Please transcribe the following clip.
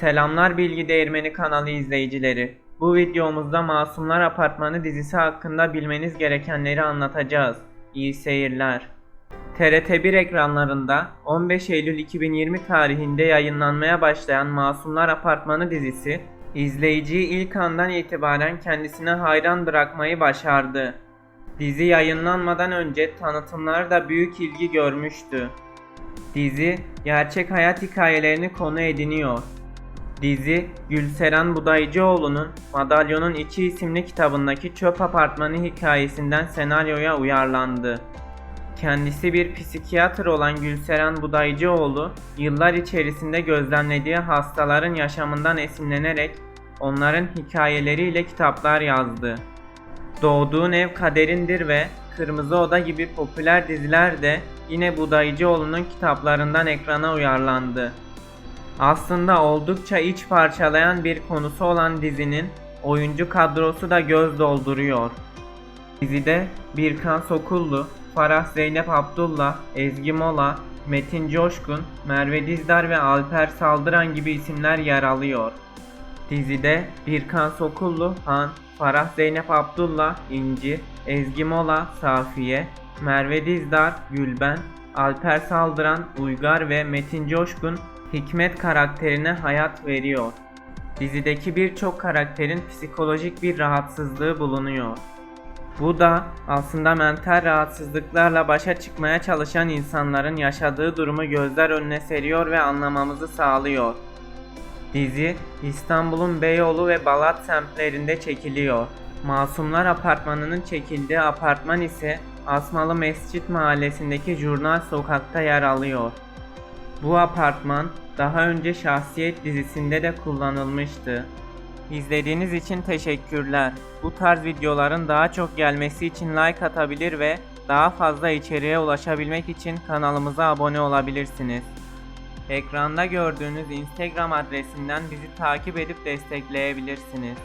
Selamlar Bilgi Değirmeni kanalı izleyicileri. Bu videomuzda Masumlar Apartmanı dizisi hakkında bilmeniz gerekenleri anlatacağız. İyi seyirler. TRT1 ekranlarında 15 Eylül 2020 tarihinde yayınlanmaya başlayan Masumlar Apartmanı dizisi, izleyiciyi ilk andan itibaren kendisine hayran bırakmayı başardı. Dizi yayınlanmadan önce tanıtımlar da büyük ilgi görmüştü. Dizi, gerçek hayat hikayelerini konu ediniyor. Dizi, Gülseren Budayıcıoğlu'nun Madalyonun İçi isimli kitabındaki çöp apartmanı hikayesinden senaryoya uyarlandı. Kendisi bir psikiyatr olan Gülseren Budayıcıoğlu, yıllar içerisinde gözlemlediği hastaların yaşamından esinlenerek onların hikayeleriyle kitaplar yazdı. Doğduğun Ev Kaderindir ve Kırmızı Oda gibi popüler diziler de yine Budayıcıoğlu'nun kitaplarından ekrana uyarlandı. Aslında oldukça iç parçalayan bir konusu olan dizinin oyuncu kadrosu da göz dolduruyor. Dizide Birkan Sokullu, Farah Zeynep Abdullah, Ezgi Mola, Metin Coşkun, Merve Dizdar ve Alper Saldıran gibi isimler yer alıyor. Dizide Birkan Sokullu, Han, Farah Zeynep Abdullah, İnci, Ezgi Mola, Safiye, Merve Dizdar, Gülben, Alper Saldıran, Uygar ve Metin Coşkun Hikmet karakterine hayat veriyor. Dizideki birçok karakterin psikolojik bir rahatsızlığı bulunuyor. Bu da aslında mental rahatsızlıklarla başa çıkmaya çalışan insanların yaşadığı durumu gözler önüne seriyor ve anlamamızı sağlıyor. Dizi İstanbul'un Beyoğlu ve Balat semtlerinde çekiliyor. Masumlar Apartmanı'nın çekildiği apartman ise Asmalı Mescit mahallesindeki Jurnal Sokak'ta yer alıyor. Bu apartman daha önce Şahsiyet dizisinde de kullanılmıştı. İzlediğiniz için teşekkürler. Bu tarz videoların daha çok gelmesi için like atabilir ve daha fazla içeriğe ulaşabilmek için kanalımıza abone olabilirsiniz. Ekranda gördüğünüz Instagram adresinden bizi takip edip destekleyebilirsiniz.